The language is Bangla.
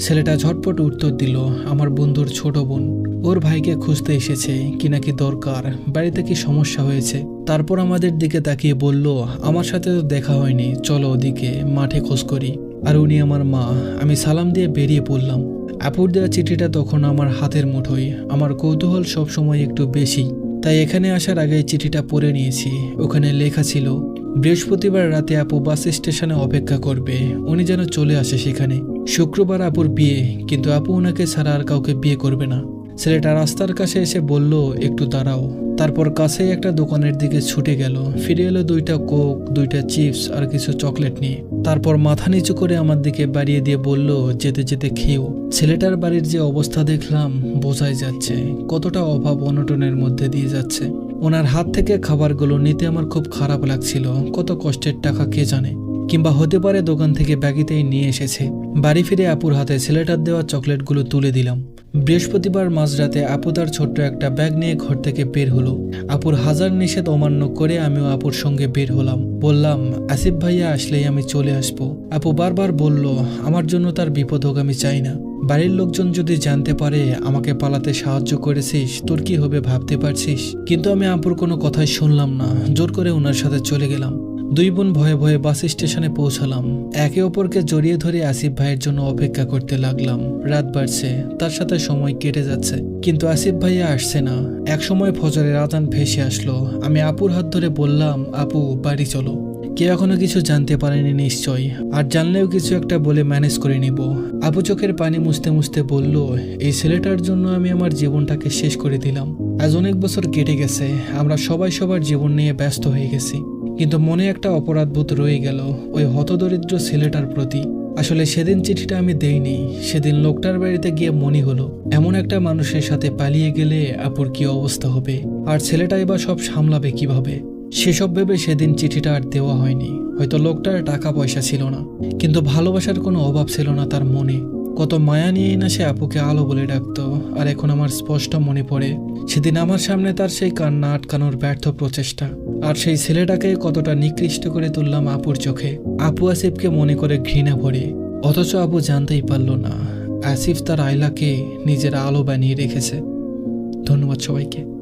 ছেলেটা ঝটপট উত্তর দিল, আমার বন্ধুর ছোট বোন। ওর ভাইকে খুঁজতে এসেছে, কি নাকি দরকার, বাড়িতে কি সমস্যা হয়েছে? তারপর আমাদের দিকে তাকিয়ে বলল, আমার সাথে তো দেখা হয়নি, চলো ওদিকে, মাঠে খোঁজ করি। আর উনি আমার মা, আমি সালাম দিয়ে বেরিয়ে পড়লাম। আপুর দেওয়া চিঠিটা তখন আমার হাতের মুঠোয়। আমার কৌতূহল সবসময় একটু বেশি। তাই এখানে আসার আগে চিঠিটা পড়ে নিয়েছি। ওখানে লেখা ছিল, বৃহস্পতিবার রাতে আপু বাস স্টেশনে অপেক্ষা করবে, উনি যেন চলে আসে সেখানে। শুক্রবার আপুর বিয়ে, কিন্তু আপু ওনাকে ছাড়া আর কাউকে বিয়ে করবে না। ছেলেটা রাস্তার কাছে এসে বলল, একটু দাঁড়াও। তারপর কাছেই একটা দোকানের দিকে ছুটে গেল। ফিরে এলো দুইটা কোক, দুইটা চিপস আর কিছু চকলেট নিয়ে। তারপর মাথা নিচু করে আমার দিকে বাড়িয়ে দিয়ে বলল, যেতে যেতে খেয়েও। ছেলেটার বাড়ির যে অবস্থা দেখলাম, বোঝাই যাচ্ছে কতটা অভাব অনটনের মধ্যে দিয়ে যাচ্ছে। ওনার হাত থেকে খাবারগুলো নিতে আমার খুব খারাপ লাগছিল, কত কষ্টের টাকা কে জানে? কিংবা হতে পারে দোকান থেকে ব্যাগিতেই নিয়ে এসেছে। বাড়ি ফিরে আপুর হাতে ছেলেটার দেওয়া চকলেটগুলো তুলে দিলাম। বৃহস্পতিবার মাঝরাতে আপু তার ছোট্ট একটা ব্যাগ নিয়ে ঘর থেকে বের হলো। আপুর হাজার নিষেধ অমান্য করে আমিও আপুর সঙ্গে বের হলাম। বললাম, আসিফ ভাইয়া, আসলেই আমি চলে আসব। আপু বারবার বলল, আমার জন্য তার বিপদ হোক, আমি চাই না। বাড়ির লোকজন যদি জানতে পারে, আমাকে পালাতে সাহায্য করেছিস, তোর কি হবে ভাবতে পারছিস? কিন্তু আমি আপুর কোনো কথাই শুনলাম না। জোর করে ওনার সাথে চলে গেলাম। দুই বোন ভয়ে ভয়ে বাস স্টেশনে পৌঁছালাম। একে অপরকে জড়িয়ে ধরে আসিফ ভাইয়ের জন্য অপেক্ষা করতে লাগলাম। রাত বাড়ছে, তার সাথে সময় কেটে যাচ্ছে। কিন্তু আসিফ ভাইয়া আসছে না। এক সময় ফজরের আজান ভেসে আসলো। আমি আপুর হাত ধরে বললাম, আপু, বাড়ি চলো। কেউ এখনও কিছু জানতে পারেনি নিশ্চয় আর জানলেও কিছু একটা বলে ম্যানেজ করে নিব। আপু চোখের পানি মুছতে মুছতে বলল, এই ছেলেটার জন্য আমি আমার জীবনটাকে শেষ করে দিলাম। আজ অনেক বছর কেটে গেছে। আমরা সবাই সবার জীবন নিয়ে ব্যস্ত হয়ে গেছি। কিন্তু মনে একটা অপরাধবোধ রয়ে গেল ওই হতদরিদ্র ছেলেটার প্রতি। আসলে সেদিন চিঠিটা আমি দেইনি। সেদিন লোকটার বাড়িতে গিয়ে মনে হলো, এমন একটা মানুষের সাথে পালিয়ে গেলে আপুর কি অবস্থা হবে? আর ছেলেটা এবার সব সামলাবে কীভাবে? সেসব ভেবে সেদিন চিঠিটা আর দেওয়া হয়নি। হয়তো লোকটার টাকা পয়সা ছিল না। কিন্তু ভালোবাসার কোনো অভাব ছিল না তার মনে। কত মায়া নিয়েই না সে আপুকে আলো বলে ডাকতো, আর এখন আমার স্পষ্ট মনে পড়ে, সেদিন আমার সামনে তার সেই কান্না আটকানোর ব্যর্থ প্রচেষ্টা, আর সেই ছেলেটাকে কতটা নিকৃষ্ট করে তুললাম আপুর চোখে। আপু আসিফকে মনে করে ঘৃণা ভরে, অথচ আপু জানতেই পারল না, আসিফ তার আয়লাকে নিজের আলো বানিয়ে রেখেছে। ধন্যবাদ সবাইকে।